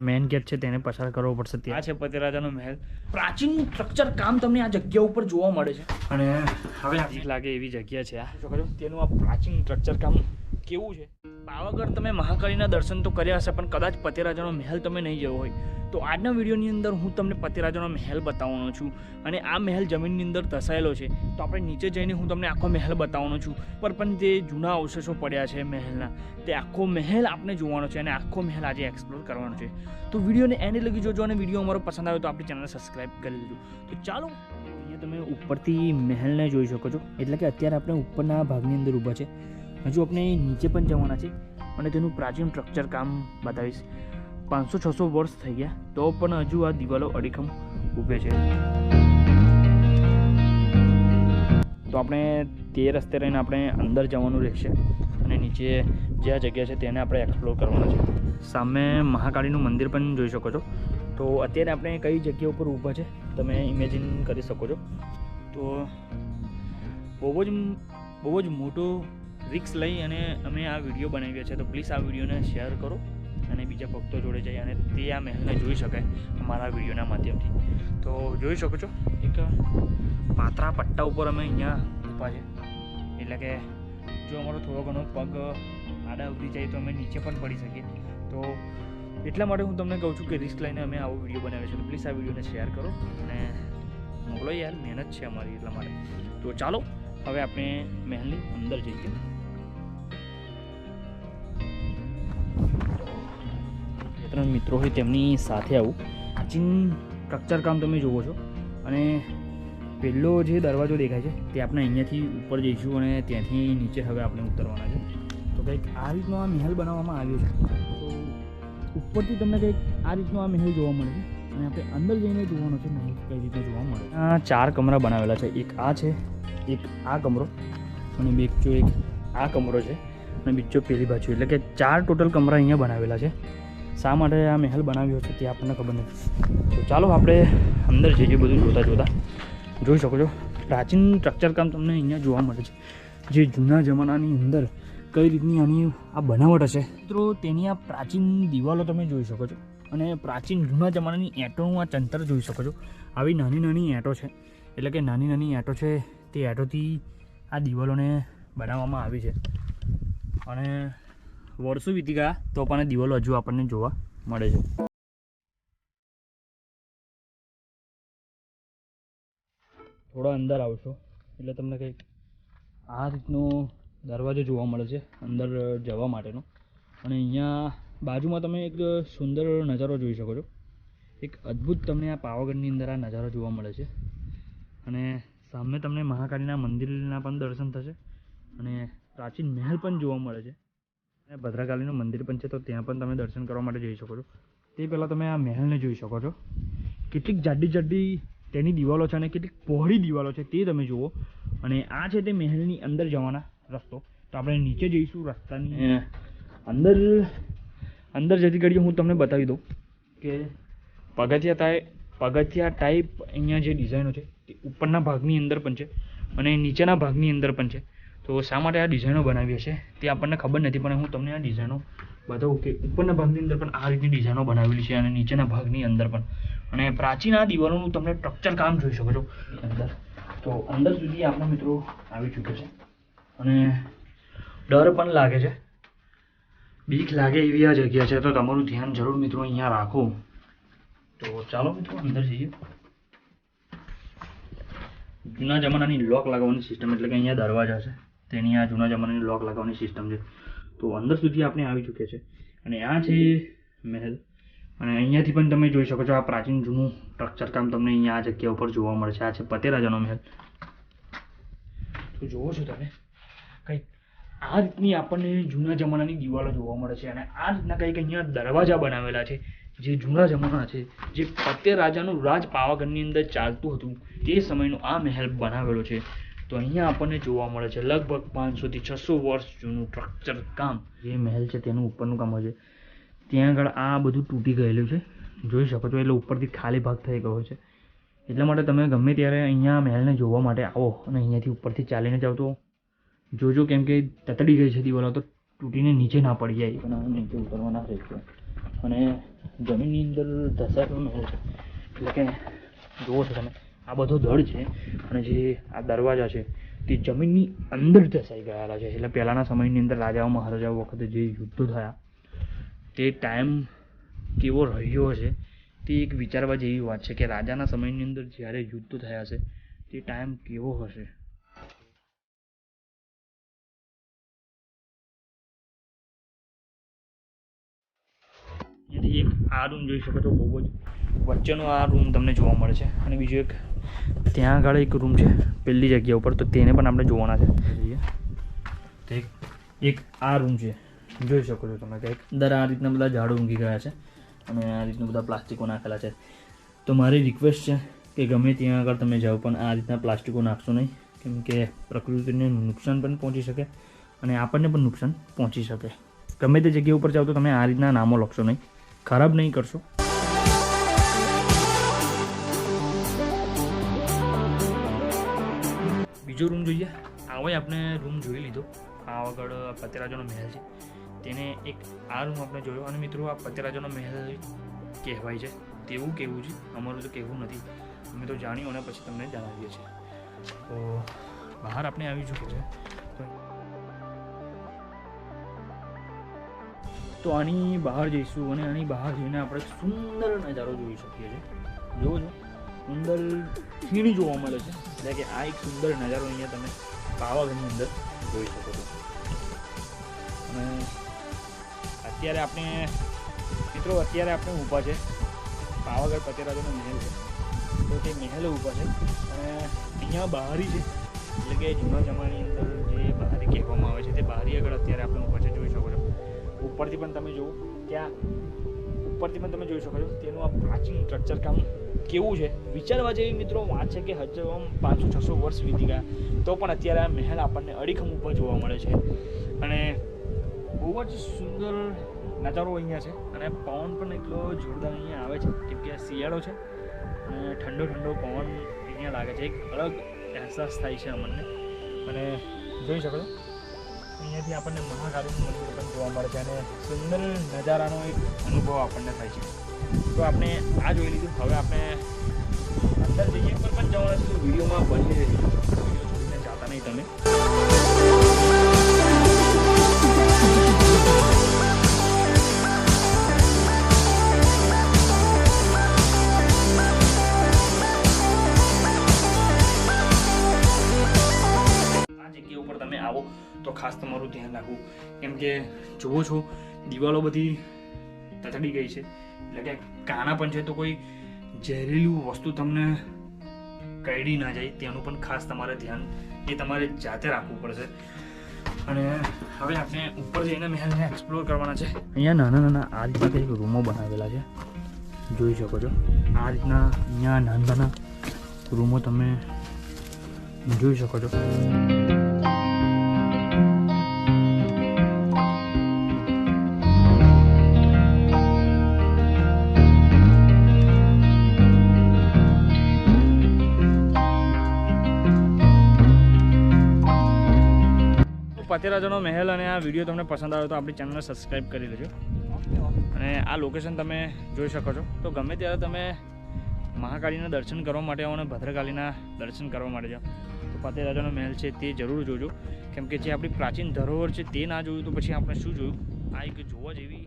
Main gate છે તેને પસાર કરવો પડશે ત્યાં. છે પતિરાજાનો મહેલ. પ્રાચીન સ્ટ્રક્ચર કામ તમને આ જગ્યા ઉપર જોવા મળે છે. અને હવે બીક લાગે એવી જગ્યા છે આ. તેનું આ પ્રાચીન સ્ટ્રક્ચર કામ કેવું છે? પાવાગઢ તમે મહાકાળીના દર્શન તો કર્યા હશે પણ કદાચ પતિરાજાનો મહેલ તમે નહીં જવો હોય. તો આજના વિડીયોની અંદર હું તમને પતિરાજાનો મહેલ બતાવવાનો છું અને આ મહેલ જમીનની અંદર ધસાયેલો છે. તો આપણે નીચે જઈને હું તમને આખો મહેલ બતાવવાનો છું. પર પણ જે જૂના અવશેષો પડ્યા છે મહેલના, તે આખો મહેલ આપણે જોવાનો છે અને આખો મહેલ આજે એક્સપ્લોર કરવાનો છે. તો વિડીયોને એને લગી જોજો અને વીડિયો અમારો પસંદ આવ્યો તો આપણી ચેનલને સબસ્ક્રાઈબ કરી લેજો. તો ચાલો, અહીંયા તમે ઉપરથી મહેલને જોઈ શકો છો. એટલે કે અત્યારે આપણે ઉપરના ભાગની અંદર ઊભા છે. હજુ આપણે નીચે પણ જવાના છે અને તેનું પ્રાચીન સ્ટ્રક્ચર કામ બતાવીશ. પાંચસો છસો વર્ષ થઈ ગયા, તો પણ હજુ આ દિવાલો અડીખમ ઊભે છે. તો આપણે તે રસ્તે રહીને આપણે અંદર જવાનું રહેશે અને નીચે જે આ જગ્યા છે તેને આપણે એક્સપ્લોર કરવાનું છે. સામે મહાકાળીનું મંદિર પણ જોઈ શકો છો. તો અત્યારે આપણે કઈ જગ્યા ઉપર ઊભા છે તમે ઇમેજિન કરી શકો છો. તો બહુ જ બહુ જ મોટો રિક્સ લઈ અને અમે આ વીડિયો બનાવ્યા છે. તો પ્લીઝ આ વિડીયોને શેર કરો. અને બીજા ભક્તો જોડે જઈ અને તે આ મહેલને જોઈ શકાય અમારા વિડીયોના માધ્યમથી. તો જોઈ શકો છો, એક પાતળા પટ્ટા ઉપર અમે અહીંયા ઊભા છે. એટલે કે જો અમારો થોડો ઘણો પગ આડા ઉતરી જાય તો અમે નીચે પણ પડી શકીએ. તો એટલા માટે હું તમને કહું છું કે રિસ્ક લઈને અમે આવો વીડિયો બનાવ્યો છે. તો પ્લીઝ આ વિડીયોને શેર કરો અને મોકલો યાર, મહેનત છે અમારી એટલા માટે. તો ચાલો, હવે આપણે મહેલની અંદર જઈએ. ત્રણ મિત્રો હોય તેમની સાથે આવું. પ્રાચીન કામ તમે જુઓ છો. અને પહેલો જે દરવાજો દેખાય છે, તે આપણે અહીંયાથી ઉપર જઈશું અને ત્યાંથી નીચે હવે આપણે ઉતરવાના છે. તો કંઈક આ રીતનો આ મહેલ બનાવવામાં આવ્યો છે. તો ઉપરથી તમને કંઈક આ રીતનો આ મહેલ જોવા મળે છે. અને આપણે અંદર જઈને જોવાનો છે મહેલ, કઈ રીતે જોવા મળે આ ચાર કમરા બનાવેલા છે. એક આ છે, એક આ કમરો અને બીજો એક આ કમરો છે અને બીજો પેલી બાજુ. એટલે કે ચાર ટોટલ કમરા અહીંયા બનાવેલા છે. શા માટે આ મહેલ બનાવ્યો છે તે આપણને ખબર નથી. તો ચાલો આપણે અંદર જઈએ બધું જોતા જોતા. જોઈ શકો છો, પ્રાચીન સ્ટ્રક્ચર કામ તમને અહીંયા જોવા મળે છે. જે જૂના જમાનાની અંદર કઈ રીતની આની આ બનાવટ હશે? મિત્રો, તેની આ પ્રાચીન દિવાલો તમે જોઈ શકો છો અને પ્રાચીન જૂના જમાનાની એંટોનું આ ચંતર જોઈ શકો છો. આવી નાની નાની એંટો છે. એટલે કે નાની નાની એંટો છે, તે એંટોથી આ દિવાલોને બનાવવામાં આવી છે. અને વર્ષો વીતી ગયા, તો પણ દિવાલો હજુ આપણને જોવા મળે છે. થોડા અંદર આવશો, એટલે તમને કંઈક આ રીતનો દરવાજો જોવા મળે છે, અંદર જવા માટેનો. અને અહીંયા બાજુમાં તમે એક સુંદર નજારો જોઈ શકો છો. એક અદ્ભુત તમને આ પાવાગઢની અંદર આ નજારો જોવા મળે છે. અને સામે તમને મહાકાળીના મંદિરના પણ દર્શન થશે. અને પ્રાચીન મહેલ પણ જોવા મળે છે. અને ભદ્રકાલીનું મંદિર પણ છે તો ત્યાં પણ તમે દર્શન કરવા માટે જઈ શકો છો. તે પહેલાં તમે આ મહેલને જોઈ શકો છો. કેટલીક જાડી જાડી તેની દિવાલો છે અને કેટલીક પહોળી દિવાલો છે તે તમે જુઓ. અને આ છે તે મહેલની અંદર જવાના રસ્તો. તો આપણે નીચે જઈશું રસ્તાની અંદર અંદર જતી ઘડીએ હું તમને બતાવી દઉં કે પગથિયા ટાઈપ પગથિયા ટાઈપ અહીંયા જે ડિઝાઇનો છે તે ઉપરના ભાગની અંદર પણ છે અને નીચેના ભાગની અંદર પણ છે. તો શા માટે આ ડિઝાઇનો બનાવી હશે તે આપણને ખબર નથી, પણ હું તમને આ ડિઝાઇનો બતાવું કે ઉપરના ભાગની અંદર પણ આ રીતની ડિઝાઇનો બનાવેલી છે અને નીચેના ભાગની અંદર પણ. અને પ્રાચીન આ દિવાલોનું તમને સ્ટ્રક્ચર કામ જોઈ શકો છો અંદર. તો અંદર સુધી આપણા મિત્રો આવી ચૂક્યો છે. અને ડર પણ લાગે છે. બીક લાગે એવી આ જગ્યા છે, તો તમારું ધ્યાન જરૂર મિત્રો અહીંયા રાખો. તો ચાલો મિત્રો અંદર જઈએ. જૂના જમાનાની લોક લગાવવાની સિસ્ટમ એટલે કે અહીંયા દરવાજા છે. તેની આ જૂના જમાનાની લોક લગાવવાની સિસ્ટમ છે. તો અંદર સુધી આપણે આવી ચૂક્યા છે. અને આ છે મહેલ. અને અહીંયાથી પણ તમે જોઈ શકો છો આ પ્રાચીન જૂનું સ્ટ્રક્ચર કામ તમને અહીંયા આ જગ્યા ઉપર જોવા મળશે. આ છે પતેરાજાનો મહેલ. તો જુઓ છો તમે, કંઈક આ રીતની આપણને જૂના જમાનાની દિવાલો જોવા મળે છે. અને આ રીતના કંઈક અહીંયા દરવાજા બનાવેલા છે. જે જૂના જમાના છે, જે પતે રાજાનું રાજ પાવાગઢની અંદર ચાલતું હતું, તે સમયનો આ મહેલ બનાવેલો છે. તો અહીંયા આપણને જોવા મળે છે, લગભગ પાંચસોથી છસો વર્ષ જૂનું સ્ટ્રક્ચર કામ. જે મહેલ છે તેનું ઉપરનું કામ હોય છે. ત્યાં આગળ આ બધું તૂટી ગયેલું છે. જોઈ શકો છો, એટલે ઉપરથી ખાલી ભાગ થઈ ગયો છે. એટલા માટે તમે ગમે ત્યારે અહીંયા મહેલને જોવા માટે આવો અને અહીંયાથી ઉપરથી ચાલીને જાઓ તો જોજો, કેમ કે તતડી ગઈ છે દિવાલો, તો તૂટીને નીચે ના પડી જાય. પણ નીચે ઉતરવા ના રહેશે અને જમીનની અંદર ધસાયેલો મહેલ છે. એટલે કે જુઓ છો તમે. આ બધો દળ છે અને જે આ દરવાજા છે, તે જમીનની અંદર ધસાઈ ગયેલા છે. એટલે પહેલાંના સમયની અંદર રાજાઓ મહારાજાઓ વખતે જે યુદ્ધો થયા, તે ટાઈમ કેવો રહ્યો હશે, તે એક વિચારવા જેવી વાત છે કે રાજાના સમયની અંદર જ્યારે યુદ્ધ થયા હશે, તે ટાઈમ કેવો હશે? જેથી એક આ રૂમ જોઈ શકો છો, બહુ જ વચ્ચેનો આ રૂમ તમને જોવા મળે છે. અને બીજો એક ત્યાં આગળ એક રૂમ છે પહેલી જગ્યા ઉપર. તો તેને પણ આપણે જોવાના છે. એક આ રૂમ છે. જોઈ શકો છો તમે કંઈક. અંદર આ રીતના બધા ઝાડો ઊંઘી ગયા છે અને આ રીતના બધા પ્લાસ્ટિકો નાખેલા છે. તો મારી રિક્વેસ્ટ છે કે ગમે ત્યાં આગળ તમે જાઓ, પણ આ રીતના પ્લાસ્ટિકો નાખશો નહીં. કેમ કે પ્રકૃતિને નુકસાન પણ પહોંચી શકે અને આપણને પણ નુકસાન પહોંચી શકે. ગમે તે જગ્યા ઉપર જાઓ તો તમે આ રીતના નામો લખશો નહીં. ખરાબ નહીં કરશો. બીજો રૂમ જોઈએ. આવો આપણે રૂમ જોઈ લીધો. આ આગળ પતેરાજાનો મહેલ છે. તેને એક આ રૂમ આપણે જોયો. અને મિત્રો, આ પતેરાજાનો મહેલ કહેવાય છે. તેવું કહેવું છે. અમારું તો કહેવું નથી. અમે તો જાણ્યું અને પછી તમને જણાવીએ છીએ. તો બહાર આપણે આવી ચૂક્યું છે તો તો આની બહાર જઈશું અને આની બહાર જઈને આપણે સુંદર નજારો જોઈ શકીએ છીએ. જોવો છો? સુંદર ખીણ જોવા મળે છે. એટલે કે આ એક સુંદર નજારો અહીંયા તમે પાવાગઢની અંદર જોઈ શકો છો. અને અત્યારે આપણે, મિત્રો, અત્યારે આપણે ઊભા છે. પાવાગઢ પતેરાજોનો મહેલ છે. તો તે મહેલ ઊભા છે. અને અહીંયા બહારી છે. એટલે કે જૂના જમાની અંદર જે બહારી કહેવામાં આવે છે, તે બહારી આગળ અત્યારે આપણે ઊભા છે, જોઈ શકો છો. ઉપરથી પણ તમે જુઓ, ત્યાં ઉપરથી પણ તમે જોઈ શકો છો તેનું આ પ્રાચીન સ્ટ્રક્ચર કામ કેવું છે. વિચારવા જેવી મિત્રો છે કે હજુ આમ પાંચસો, છસો વર્ષ વીતી ગયા, તો પણ અત્યારે આ મહેલ આપણને અડીખમ ઉપર જોવા મળે છે. અને બહુ જ સુંદર નજારો અહીંયા છે અને પવન પણ એટલો જોરદાર અહીંયા આવે છે, કેમ કે શિયાળો છે અને ઠંડો ઠંડો પવન અહીંયા લાગે છે. એક અલગ અહેસાસ થાય છે અમને. અને જોઈ શકો છો અહીંયાથી આપણને મહાકાલીનું મંદિર પણ જોવા મળે છે અને સુંદર નજારાનો એક અનુભવ આપણને થાય છે. તો આપણે આ જોઈ લીધું. હવે આપણે અંદર જઈએ. પર પણ જવાના છે. વિડીયોમાં બની રહી વીડિયો છોડીને જાતા નહીં તમે આવો. તો ખાસ તમારું ધ્યાન રાખવું. કેમ કે જુઓ છો, દિવાલો બધી તતડી ગઈ છે. એટલે કે કાના પણ છે તો કોઈ ઝેરીલું વસ્તુ તમને કરડી ના જાય, તેનું પણ ખાસ તમારે ધ્યાન એ તમારે જાતે રાખવું પડશે. અને હવે આપણે ઉપર જઈને મહેલને એક્સપ્લોર કરવાના છે. અહીંયા નાના નાના આ રીતના કંઈક રૂમો બનાવેલા છે. જોઈ શકો છો. આ રીતના અહીંયા નાના નાના રૂમો તમે જોઈ શકો છો. પતેરાજાનો મહેલ અને આ વીડિયો તમને પસંદ આવ્યો તો આપણી ચેનલને સબસ્ક્રાઈબ કરી લેજો અને આ લોકેશન તમે જોઈ શકો છો. તો ગમે ત્યારે તમે મહાકાળીના દર્શન કરવા માટે આવો અને ભદ્રકાળીના દર્શન કરવા માટે જાઓ તો પતેરાજાનો મહેલ છે તે જરૂર જોજો. કેમ કે જે આપણી પ્રાચીન ધરોહર છે તે ના જોયું તો પછી આપણે શું જોયું? આ એક જોવા જેવી